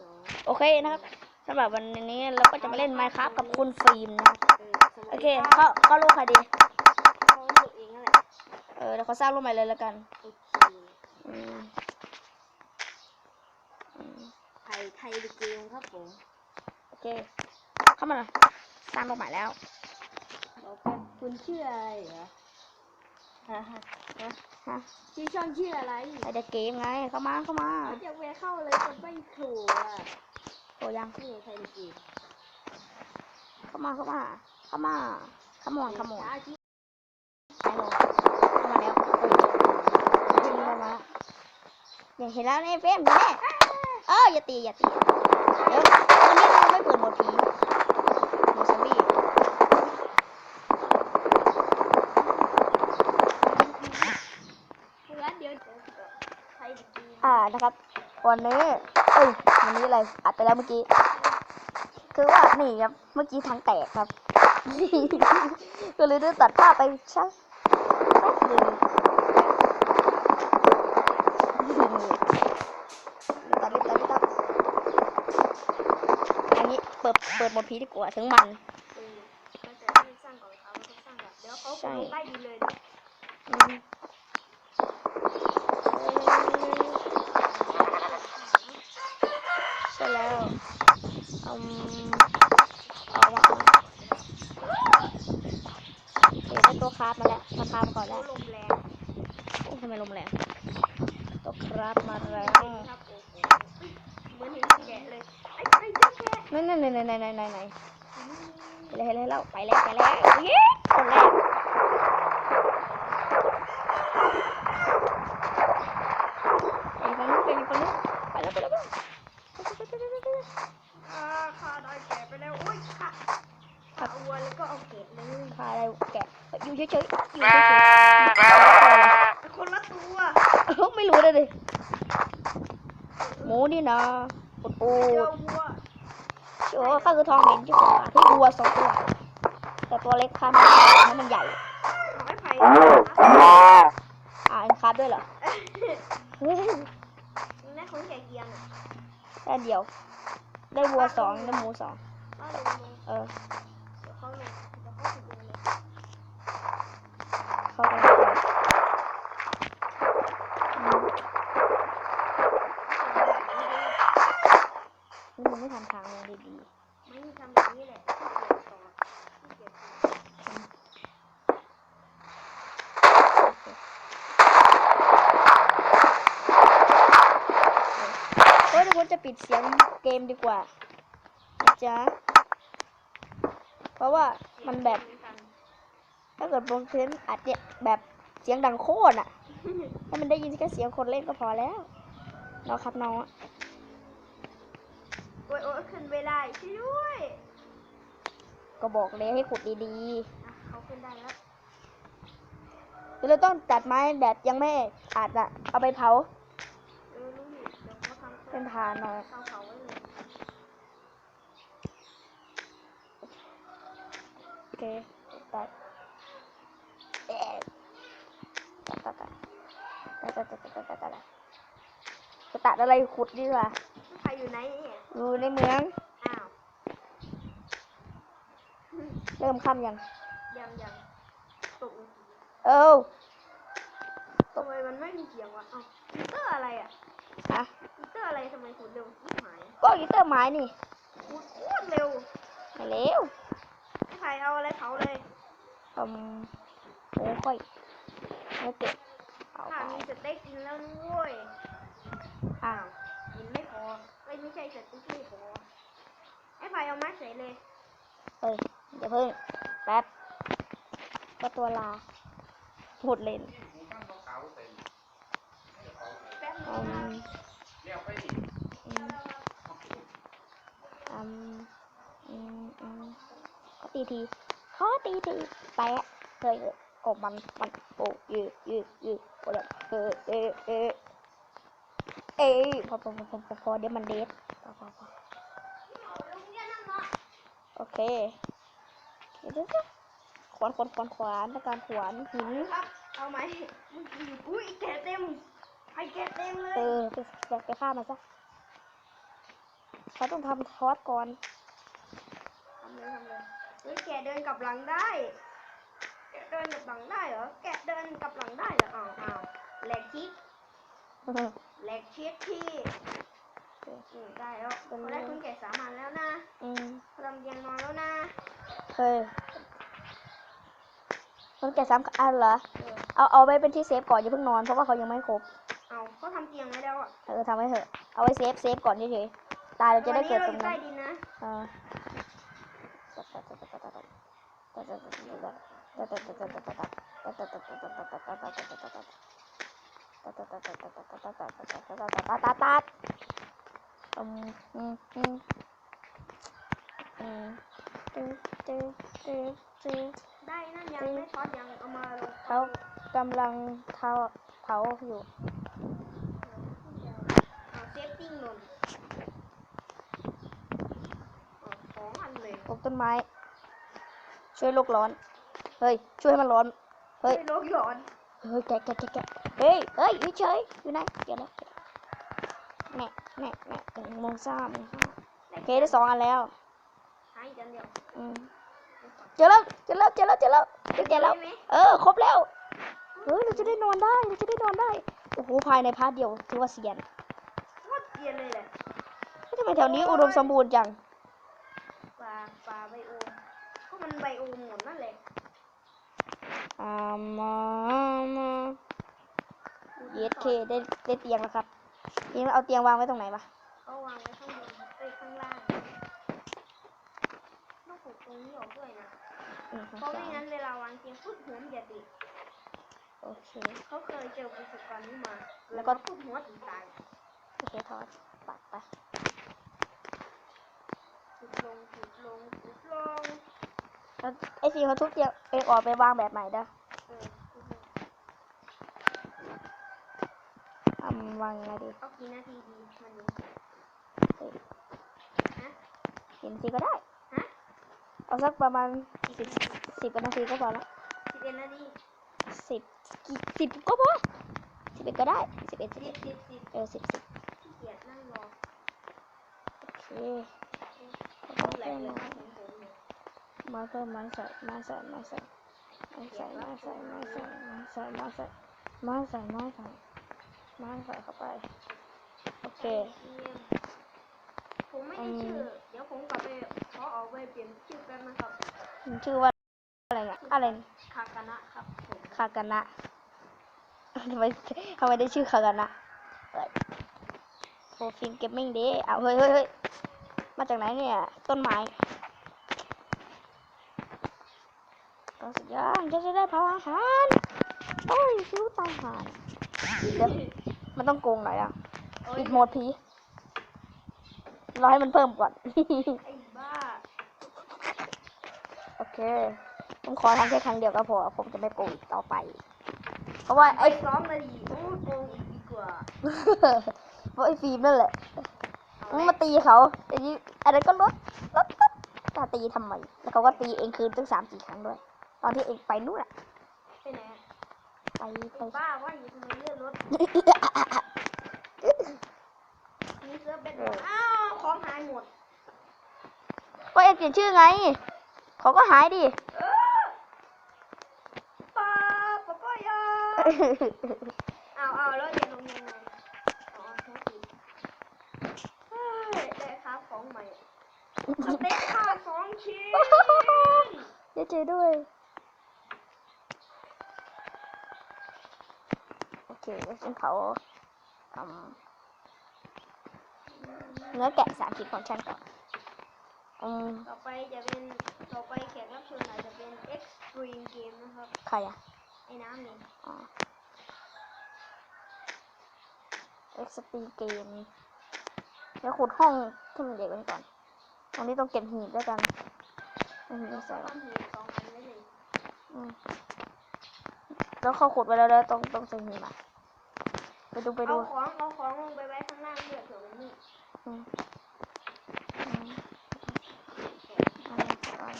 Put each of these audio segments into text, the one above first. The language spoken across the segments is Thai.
สองโอเคนะครับสำหรับวันนี้เราก็จะมาเล่น Minecraft กับคุณฟิล์มนะครับเออสวัสโอดีเครับเขาเขารู้ใครดีเขาเลือกเองนั่นแหละเออเดี๋ยวเขาสร้างรูปใหม่เลยแล้วกันโอเคอืมอืมไทยไทยเดอะเกมครับผมโอเคเข้ามาหน่อยสร้างรูปใหม่แล้วบอกกันคุณชื่ออะไรเหรอ ฮะฮะฮะชื่อช่องชื่ออะไรไอเด็กเกมไง เข้ามาเข้ามาเขาจะไปเข้าเลยคนไม่ถูกอะโอ้ยังนี่ไทยเดอะเกมเข้ามาเข้ามาเข้ามาขมอนขมอนช้าจริงไปลงเข้ามาแล้วยิงมาแล้วอย่างเห็นแล้วนี่เฟรมอยู่แน่เอออย่าตีอย่าตีเดี๋ยววันนี้เราไม่เปิดหมดผีโหมดซอมบี้ เพราะงั้นเดี๋ยวเดี๋ยวไทยเดอะเกม อ่า นะครับ วันนี้เอ้ยวันนี้อะไรอัดไปแล้วเมื่อกี้ คือว่านี่ครับเมื่อกี้ทางแตกครับ ก็เลยได้ตัดภาพไปช่างแป๊บหนึงตัดเลยตัดเลยตัดอันนี้เปิดเปิดหมดผีดีกว่าถึงมันเออมันจะไม่สร้างก่อนเขามันต้องสร้างก่อนเดี๋ยวเขา ใช่ คงลงใต้ดินเลยนะ อืมใช่แล้วอืมเอามาเดี๋ยวได้ตัว คราฟมาแล้วมาคราฟก่อนเขาแล้วลมแรงโอ้ทำไมลมแรงตัวคราฟมาแล้วครับโอ้โหเหมือนเห็นแกะเลยไอ้ไอ้เจ้าแกะนั่นนั่นนั่นนั่นนั่นนั่นนั่นไปเลยไปเลยแล้วไปแล้วไปแล้วเย้คนแรกไปฝั่งนู้นไปฝั่งนู้นไปแล้วไปแล้วไปแล้ว อ่าข้าได้แกะไปแล้วโอ้ยข้าข้าเอาวัวแล้วก็เอาเกตเลย พาอะไรแกะ อยู่เฉยๆอยู่เฉยๆคนละตัวเอ้าไม่รู้เลยดิหมูนี่นะอุดอูเจอดวัวโอ้ข้าคือทองเหม็นที่สุดที่วัวสองตัว แต่ตัวเล็กข้ามันให้มันใหญ่ ขอให้ไผ่อ่าอ็นคับด้วยเหรอเฮ้ยแม่คนแก่เกียงอะได้เดียว ได้วัวสองได้หมูสองก็ลงลงเออ เดี๋ยวเขาลงเดี๋ยวเขาถึงลงเลย เข้าไปเลยอืมนี่มันไม่ทำทางลงดี ไม่ทำแบบนี้แหละที่เกียจต่อที่เกียจต่อ ๆเฮ้ยทุกคนจะ ปิดเสียงเกมดีกว่านะจ๊ะเพราะว่ามันแบบ ถ้าเกิดบนเพนอาจจะแบบเสียงดังโคตรอะ ให้มันได้ยินแค่เสียงคนเล่นก็พอแล้วเนาะครับน้องโอ้ยโอ้ยขึ้นไม่ได้ช่วยด้วย ก็บอกเลยให้ขุดดีอะเขาขึ้นได้แล้วๆคือเราต้องตัดไม้แบบยังไม่อาจจะเอาไปเผา เออรู้อยู่เดี๋ยว เขาทำเป็นทานหน่อยเขาเขาไว้เลยโอเคตัดเอ๊ะตัดตัดตัดตัดตัดตัดตัดตัดตัดจะตัดอะไรขุดดีกว่าใครอยู่ไหนเนี่ยอยู่ในเมืองอ้าวเริ่มค่ำยังยังยังตกลงเอ้าทำไมมันไม่มีเสียงวะเอ้า อีเตอร์อะไรอะอะอีเตอร์อะไรทำไมขุดเร็วชิบหายก็อีเตอร์ไม้นี่ขุดโคตรเร็วมาเร็วใครเอาอะไรเผาเลยอืมโอ้ค่อยไม่เก็บเอาข้าไปมีสเต็กกินแล้วนุ้ยอ้าวกินไม่พอไม่ไม่ใช่สเต็กไม่พอไอ้ไผ่เอามาใส่เลยเฮ้ยเดี๋ยวเพิ่งแป๊บก็ตัวลาหดเลน แป๊บนึอืงนะมอืมอืมอืมอืมขอตีทีขอตีทีแปะเคยเลยโอ้มันมันโอ้ยืดยืดยืดโอ้ยเออเออเออเอ้ยพอพอพอพอพอพอเดี๋ยวมันเดทพอพอพอโอเคเดี๋ยวเดี๋ยวเดี๋ยวขวานขวานขวานขวานต้องการขวานหินเอาไหมมึงอุ้ยแกเต็ม ไอ้แกะเต็มเลยเออไปไปไปฆ่ามันซะเขาต้องทำทอสก่อน ทำเลยทำเลยเฮ้ยแกะเดินกลับหลังได้ แกะเดินกลับหลังได้เหรอ แกะเดินกลับหลังได้เหรออ้าวอ้าวแหลกคิกแหลกคิกที่อืมได้แล้วเป็นเขาไงได้คุณแกะสามันแล้วนะอืมเขาทำเตียงนอนแล้วนะเคยมันแกะซ้ำอันเหรอ เออเอาเอาไว้เป็นที่เซฟก่อนอย่าเพิ่งนอนเพราะว่าเขายังไม่ครบ เออทำไว้เถอะ เอาไว้เซฟเซฟก่อนเฉยๆตายเราจะได้เกิดตรงวันนี้นั้เรานอยู่ใต้ดินนะเออตัดอืมอืมอืมอืมตื้อตื้อตื้อตื้อได้นั่นยังได้ทอดยังเอามาลงเขากำลังเผาเผาอยู่ เอาเซฟติ้งหล่นเอาของ อันเลยปลูกต้นไม้ ช่วยโลกร้อน เฮ้ย ช่วยให้มันร้อน เฮ้ย โลกหลอน เฮ้ยแกะแกะแกะแกะเฮ้ย เฮ้ยอยู่เฉยอยู่ไหนเดี๋ยวนะแน่แน่แน่หนึ่งโมงสามโอเคได้สองอันแล้วหายกันเดียวอืมเจอแล้วเจอแล้วเจอแล้วเจอแล้วเจอแกะแล้วได้ไหมเออ ครบแล้ว เฮ้ย เราจะได้นอนได้ เราจะได้นอนได้ โอ้โห ภายในพาร์ทเดียวถือว่าเสียนโคตรเกรียนเลยแหละเฮ้ยทำไมแถวนี้อุดมสมบูรณ์จังป่าป่าไบโอมก็มันไบโอมหมดนั่นแหละอ่ามามาเยสเคได้ได้เตียงแล้วครับนี่เอาเตียงวางไว้ตรงไหนวะก็วางไว้ข้างบนเอ้ยข้างล่างต้องปลูกตรงนี้ออกด้วยนะอืมข้างเพราะไม่ซ้ายงั้นเวลาวางเตียงพุดหัวมันจะติดโอเคเขาเคยเจอประสบการณ์นี้มา แล้วก็พุดหัวถึงตายโอเคทอดปัดไปขุด ลงขุดลงขุดลงแล้วไอซีเขาทุบเตียงเองออกไปวางแบบใหม่เด้อเออขุดลงทำวางยังไงดีเอากี่นาทีดีมันนี้เอ้ยฮะกี่นาทีก็ได้ ฮะเอาสักประมาณสิบสิบกว่านาทีก็พอละสิบเอ็ดนาทีสิบกี่สิบก็พอสิบเอ็ดก็ได้สิบเอ็ดสิบสิเอ็บดสิบสิบเออสิบสิบขี้เกียจนั่งรอ โอเคต้องแห ลกเลยมผมเนี่ยมาเพิ่มไม้ใส่ไม้ใส่ไม้ใส่ไม้ใส่ไม้ใส่ไม้ใส่ไม้ใส่ไม้ใส่ไม้ใส่ไม้ใส่ม้ใส่เข้าไปโอเคผมไม่ได้ชื่อเดี๋ยวผมกลับไปขอเอาไปเปลี่ยนชื่อกันนะครับชื่อว่าอะไรเนี่ยอะไรคากานะครับคากานะทำไมทำไมได้ชื่อคากานะโฟฟินเกมมิ่งดีอ้าวเฮ้ยเฮ้ยเฮ้ย มาจากไหนเนี่ย ต้นไม้ก็สุดยอดจะจะได้เผาอาหารโอ้ยรู้ตายหานเดี๋ยวมันต้องโกงหน่อยอะโอ้ยปิดโหมดผีรอให้มันเพิ่มก่อนไอ้บ้าโอเค ผมขอทำแค่ครั้งเดียวก็พอ ผมจะไม่โกงอีกต่อไป เพราะว่าไอ้ไอ้ซ้อมนาทีโอ้โกงอีกดีกว่า เพราะไอ้ฟิล์มนั่นแหละเอา มึงไหมมาตีเขาไอ้นี่อะไรก็ลดลดลดตาตีทำไมแล้วเขาก็ตีเองคืนตั้งสามสี่ครั้งด้วย ตอนที่เองไปนู่นอะไปไหนอะไปไปไอ้บ้าว่าอยู่ทำไมเลื่อนรถมีเสื้อเป็นอ้าวของหายหมดก็เองเปลี่ยนชื่อไง เขาก็หายดิเออป้าป้าป้ายาเอาเอาแล้วยังลงยังไงอ๋อแค่ผิดเฮ้ยได้ครับของใหม่ สเต็กข้าวสองชิ้นเดี๋ยวเจอด้วย โอเคแล้วฉันเผาอืมเนื้อแกะสามชิ้นของฉันก่อนอืมต่อไปจะเป็นต่อไปแขกรับเชิญอาจจะเป็น Extreme Game นะครับ ใครอะไอ้น้ำนี่อ๋อ XP เกมเดี๋ยวขุดห้องที่มันเด็กไว้ก่อน ตรงนี้ต้องเก็บหีบด้วยกันหีบใส่ก็ไว้ทำหีบสองอันไว้เลแล้วเขาขุดไว้แล้วแล้วต้องต้องใส่หีบอะไปดูไปดู เอาของเอาของลงไปไว้ข้างล่างเพื่อเผื่อมันนี่อืมอืมเอามาก่อน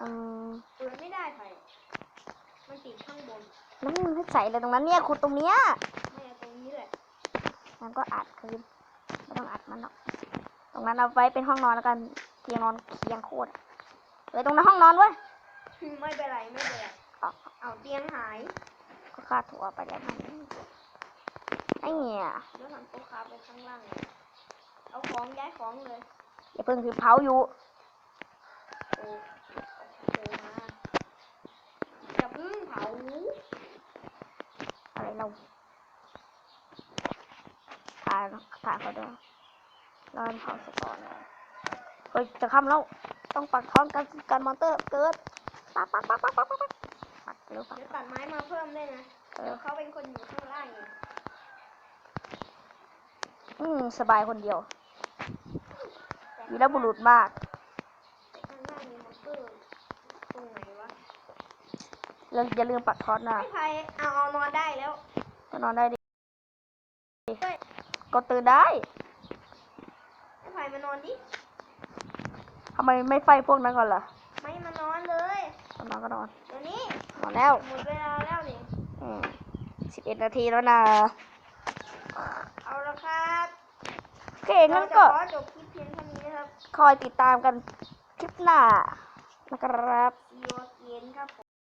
อืมเปิดไม่ได้ไผ่มันติดข้างบนแล้วมึงให้ใส่อะไรตรงนั้นเนี่ยขุดตรงเนี้ยไม่เอาตรงนี้แหละมันก็อัดคืน มันหรอกตรงนั้นเอาไว้เป็นห้องนอนแล้วกันเตียงนอนเคียงโคตรเลยตรงนั้นห้องนอนเว้ยไม่เป็นไรไม่เป็นไรเอาเอาเตียงหายก็ค่าถั่วไปแล้วมันไอ้เนี่ยเดี๋ยวทำโต๊ะคาไปข้างล่างเลยเอาของย้ายของเลยอย่าเพิ่งคือเผาอยู่โอ้โหมาอย่าเพึ่งเผาอะไรเราถ่ายถ่ายเขาด้วย รอนเผาสก่อนเลยเฮ้ยจะค่ำแล้วต้องปักท้องกันกันมอนเตอร์เกิดปักปักปักปักปักปักปักปักเร็วปักเดี๋ยวตัดไม้มาเพิ่มด้วยนะเอเดี๋อยวเขาเป็นคนอยู่ข้างล่างอยู่อืมสบายคนเดียวแต่วีรบุรุษมากข้างล่างมีมอนเตอร์ตรงไหนวะเราอย่าลืมปักท้อนนะไม่ไพเอาเอานอนได้แล้วก็นอนได้ดิเฮ้ยก็ตื่นได้ ไม่ไพมานอนดิทำไมไม่ไฟพวกนั้นก่อนล่ะไม่มานอนเลยก็นอนก็นอนเดี๋ยวนี้นอนแล้วหมดเวลาแล้วนี่อืมสิบเอ็ดนาทีแล้วนะ เอาละครับโอเคงั้นก็เราจะขอจบคลิปเพียงเท่านี้นะครับ คอยติดตามกันคลิปหน้านะครับ